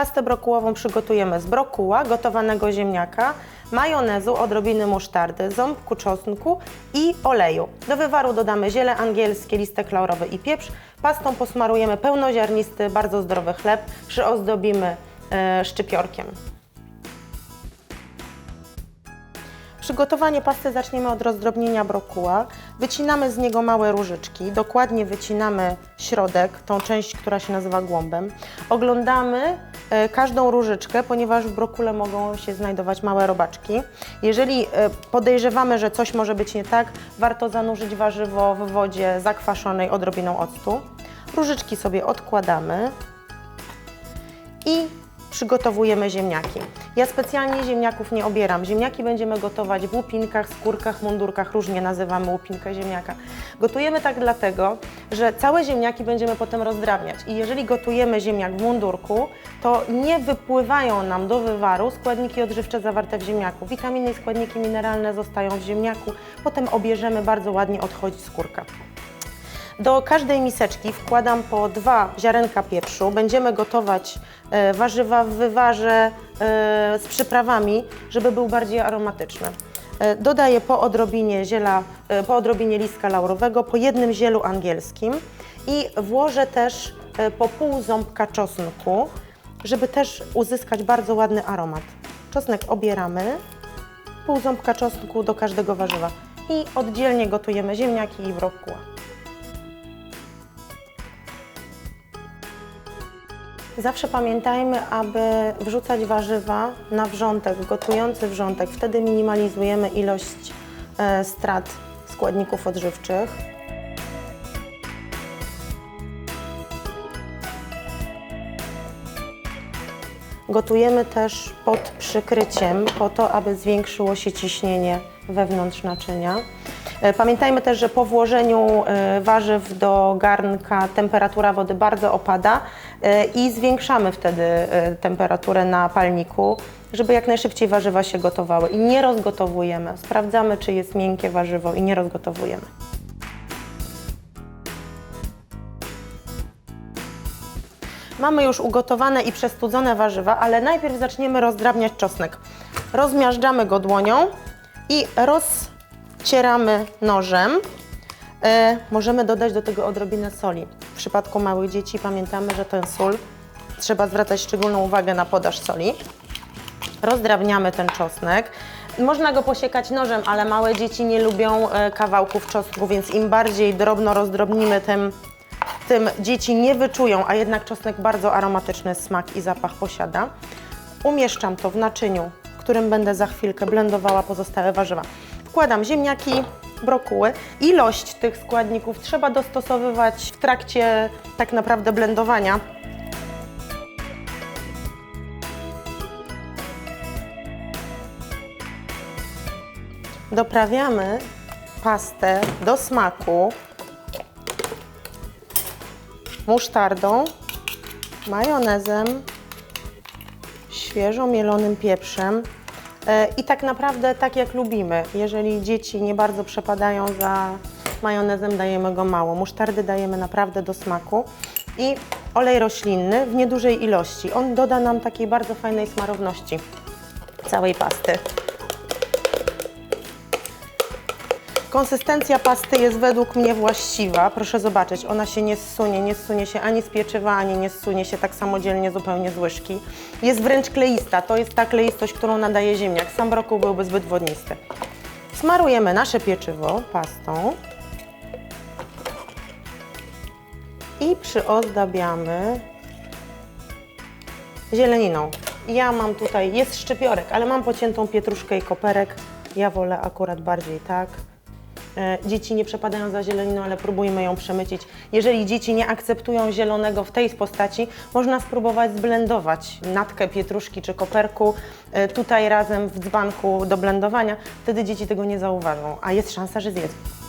Pastę brokułową przygotujemy z brokuła, gotowanego ziemniaka, majonezu, odrobiny musztardy, ząbku czosnku i oleju. Do wywaru dodamy ziele angielskie, listek laurowy i pieprz. Pastą posmarujemy pełnoziarnisty, bardzo zdrowy chleb, przyozdobimy e, szczypiorkiem. Przygotowanie pasty zaczniemy od rozdrobnienia brokuła. Wycinamy z niego małe różyczki, dokładnie wycinamy środek, tą część, która się nazywa głąbem. Oglądamy e, każdą różyczkę, ponieważ w brokule mogą się znajdować małe robaczki. Jeżeli e, podejrzewamy, że coś może być nie tak, warto zanurzyć warzywo w wodzie zakwaszonej odrobiną octu. Różyczki sobie odkładamy i przygotowujemy ziemniaki. Ja specjalnie ziemniaków nie obieram. Ziemniaki będziemy gotować w łupinkach, skórkach, mundurkach, różnie nazywamy łupinkę ziemniaka. Gotujemy tak dlatego, że całe ziemniaki będziemy potem rozdrabniać i jeżeli gotujemy ziemniak w mundurku, to nie wypływają nam do wywaru składniki odżywcze zawarte w ziemniaku. Witaminy i składniki mineralne zostają w ziemniaku, potem obierzemy, bardzo ładnie odchodzi skórka. Do każdej miseczki wkładam po dwa ziarenka pieprzu. Będziemy gotować e, warzywa w wywarze e, z przyprawami, żeby był bardziej aromatyczny. E, dodaję po odrobinie ziela, po odrobinie listka laurowego, po jednym zielu angielskim i włożę też po pół ząbka czosnku, żeby też uzyskać bardzo ładny aromat. Czosnek obieramy, pół ząbka czosnku do każdego warzywa i oddzielnie gotujemy ziemniaki i brokuła. Zawsze pamiętajmy, aby wrzucać warzywa na wrzątek, gotujący wrzątek. Wtedy minimalizujemy ilość e, strat składników odżywczych. Gotujemy też pod przykryciem, po to, aby zwiększyło się ciśnienie wewnątrz naczynia. E, Pamiętajmy też, że po włożeniu e, warzyw do garnka temperatura wody bardzo opada e, i zwiększamy wtedy temperaturę na palniku, żeby jak najszybciej warzywa się gotowały. I nie rozgotowujemy. Sprawdzamy, czy jest miękkie warzywo i nie rozgotowujemy. Mamy już ugotowane i przestudzone warzywa, ale najpierw zaczniemy rozdrabniać czosnek. Rozmiażdżamy go dłonią i rozcieramy nożem. E, możemy dodać do tego odrobinę soli. W przypadku małych dzieci pamiętamy, że ten sól trzeba zwracać szczególną uwagę na podaż soli. Rozdrabniamy ten czosnek. Można go posiekać nożem, ale małe dzieci nie lubią e, kawałków czosnku, więc im bardziej drobno rozdrobnimy, tym, tym dzieci nie wyczują, a jednak czosnek bardzo aromatyczny smak i zapach posiada. Umieszczam to w naczyniu, w którym będę za chwilkę blendowała pozostałe warzywa. Wkładam ziemniaki, brokuły. Ilość tych składników trzeba dostosowywać w trakcie tak naprawdę blendowania. Doprawiamy pastę do smaku musztardą, majonezem, świeżo mielonym pieprzem i tak naprawdę tak jak lubimy. Jeżeli dzieci nie bardzo przepadają za majonezem, dajemy go mało. Musztardy dajemy naprawdę do smaku i olej roślinny w niedużej ilości. On doda nam takiej bardzo fajnej smarowności całej pasty. Konsystencja pasty jest według mnie właściwa. Proszę zobaczyć, ona się nie zsunie, nie zsunie się ani z pieczywa, ani nie zsunie się tak samodzielnie zupełnie z łyżki. Jest wręcz kleista, to jest ta kleistość, którą nadaje ziemniak. Sam brokuł byłby zbyt wodnisty. Smarujemy nasze pieczywo pastą i przyozdabiamy zieleniną. Ja mam tutaj, jest szczypiorek, ale mam pociętą pietruszkę i koperek. Ja wolę akurat bardziej tak. E, Dzieci nie przepadają za zieleniną, ale próbujmy ją przemycić. Jeżeli dzieci nie akceptują zielonego w tej postaci, można spróbować zblendować natkę pietruszki czy koperku e, tutaj razem w dzbanku do blendowania. Wtedy dzieci tego nie zauważą, a jest szansa, że zjedzą.